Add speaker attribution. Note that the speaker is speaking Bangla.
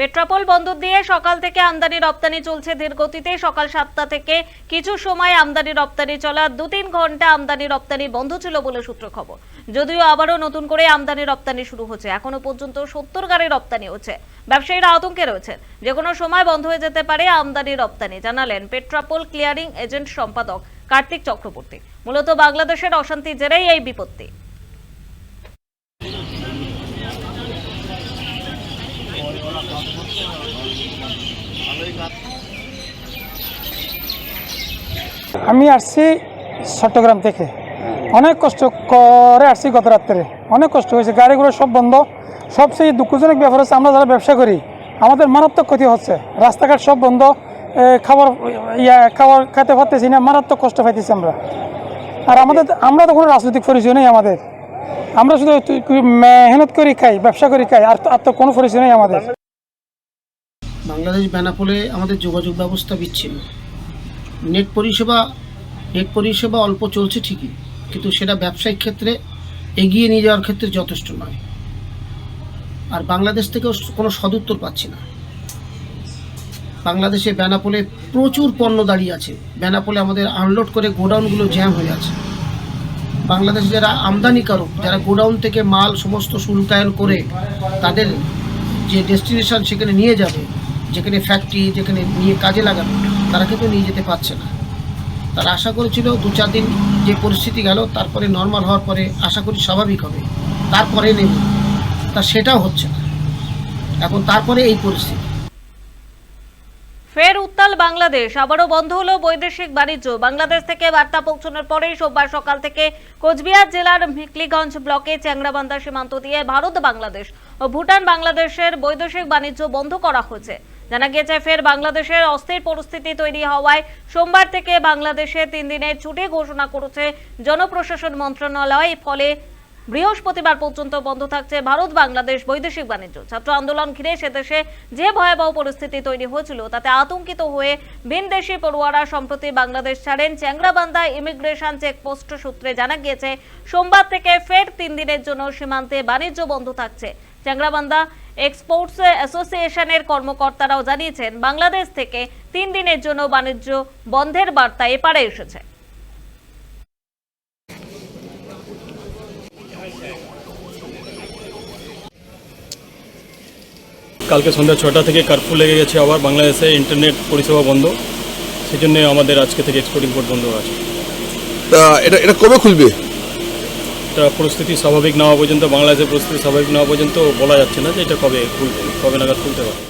Speaker 1: পেট্রাপোল বন্দর দিয়ে সকাল থেকে আমদানি রপ্তানি চলছে ধীর গতিতে সকাল সাতটা থেকে কিছু সময় আমদানি রপ্তানি চলা দু তিন ঘণ্টা আমদানি রপ্তানি বন্ধ ছিল বলে সূত্র খবর। যদিও আবারও নতুন করে আমদানি রপ্তানি শুরু হচ্ছে, এখনও পর্যন্ত সত্তর গাড়ি রপ্তানি হচ্ছে। ব্যবসায়ীরা আতঙ্কে রয়েছেন। যে কোনো সময় বন্ধ হয়ে যেতে পারে আমদানি রপ্তানি, জানালেন পেট্রাপোল ক্লিয়ারিং এজেন্ট সম্পাদক কার্তিক চক্রবর্তী। মূলত বাংলাদেশের অশান্তি জেরেই এই বিপত্তি।
Speaker 2: আমি আসছি চট্টগ্রাম থেকে। অনেক কষ্ট করে আসছি গত রাত্রে। অনেক কষ্ট হয়েছে, গাড়িগুলো সব বন্ধ। সবচেয়ে দুঃখজনক ব্যাপার হচ্ছে আমরা যারা ব্যবসা করি, আমাদের মারাত্মক ক্ষতি হচ্ছে। রাস্তাঘাট সব বন্ধ খাবার, ইয়া, খাবার খেতে পারতেছি না, মারাত্মক কষ্ট পাইতেছি আমরা। আর আমাদের আমরা তো কোনো রাজনৈতিক পরিচয় নেই আমাদের। আমরা শুধু মেহনত করি, খাই, ব্যবসা করি, খাই, আর আর তো কোনো পরিচয় নেই আমাদের।
Speaker 3: বাংলাদেশ বেনাপোলে আমাদের যোগাযোগ ব্যবস্থা বিচ্ছিন্ন। নেট পরিষেবা নেট পরিষেবা অল্প চলছে ঠিকই, কিন্তু সেটা ব্যবসায়িক ক্ষেত্রে এগিয়ে নিয়ে যাওয়ার ক্ষেত্রে যথেষ্ট নয়। আর বাংলাদেশ থেকেও কোনো সদুত্তর পাচ্ছি না। বাংলাদেশে বেনাপোলে প্রচুর পণ্য দাঁড়িয়ে আছে। বেনাপোলে আমাদের আনলোড করে গোডাউনগুলো জ্যাম হয়ে আছে। বাংলাদেশ যারা আমদানিকারক, যারা গোডাউন থেকে মাল সমস্ত শুল্কায়ন করে তাদের যে ডেস্টিনেশন সেখানে নিয়ে যাবে, যেখানে ফ্যাক্টরি যেখানে নিয়ে কাজে লাগাবে তারা কিন্তু নিয়ে যেতে পারছে না। তারা আশা করেছিল দু চার দিন যে পরিস্থিতি গেল, তারপরে নর্মাল হওয়ার পরে আশা করি স্বাভাবিক হবে। তারপরে নেব। তা সেটাও হচ্ছে না। এখন তারপরে এই পরিস্থিতি।
Speaker 1: ফের উত্তাল বাংলাদেশ। আবারও বন্ধ হলো বৈদেশিক বাণিজ্য। বাংলাদেশ থেকে বার্তা পৌঁছানোর পরেই সোমবার সকাল থেকে কোচবিহার জেলার মেকলিগঞ্জ ব্লকে চ্যাংরাবান্ধা সীমান্ত দিয়ে ভারত বাংলাদেশ ও ভুটান বাংলাদেশের বৈদেশিক বাণিজ্য বন্ধ করা হয়েছে। জানা গিয়েছে, ফের বাংলাদেশের অস্থির পরিস্থিতি তৈরি হওয়ায় সোমবার থেকে বাংলাদেশে তিন দিনের ছুটি ঘোষণা করেছে জনপ্রশাসন মন্ত্রণালয়। ফলে বৃহস্পতিবার পর্যন্ত বন্ধ থাকছে ভারত বাংলাদেশ বৈদেশিক বাণিজ্য। ছাত্র আন্দোলন ঘিরে সে দেশে যে ভয়াবহ পরিস্থিতি তৈরি হয়েছিল, তাতে আতঙ্কিত হয়ে ভিনদেশি পড়ুয়ারা সম্প্রতি বাংলাদেশ ছাড়েন। চ্যাংরাবান্ধা ইমিগ্রেশন চেকপোস্ট সূত্রে জানা গিয়েছে, সোমবার থেকে ফের তিন দিনের জন্য সীমান্তে বাণিজ্য বন্ধ থাকছে। চ্যাংরাবান্ধা এক্সপোর্টস অ্যাসোসিয়েশনের কর্মকর্তারাও জানিয়েছেন, বাংলাদেশ থেকে তিন দিনের জন্য বাণিজ্য বন্ধের বার্তা এপারে এসেছে।
Speaker 4: কালকে সন্ধ্যা ছটা থেকে কার্ফু লেগে গেছে আবার বাংলাদেশে ইন্টারনেট পরিষেবা বন্ধ। সেই জন্য আমাদের আজকে থেকে এক্সপোর্ট ইম্পোর্ট বন্ধ আছে।
Speaker 5: তা এটা এটা কবে খুলবে?
Speaker 4: এটা পরিস্থিতি স্বাভাবিক না হওয়া পর্যন্ত বাংলাদেশের পরিস্থিতি স্বাভাবিক না হওয়া পর্যন্ত বলা যাচ্ছে না যে এটা কবে খুলবে কবে নাগাদ খুলতে পারে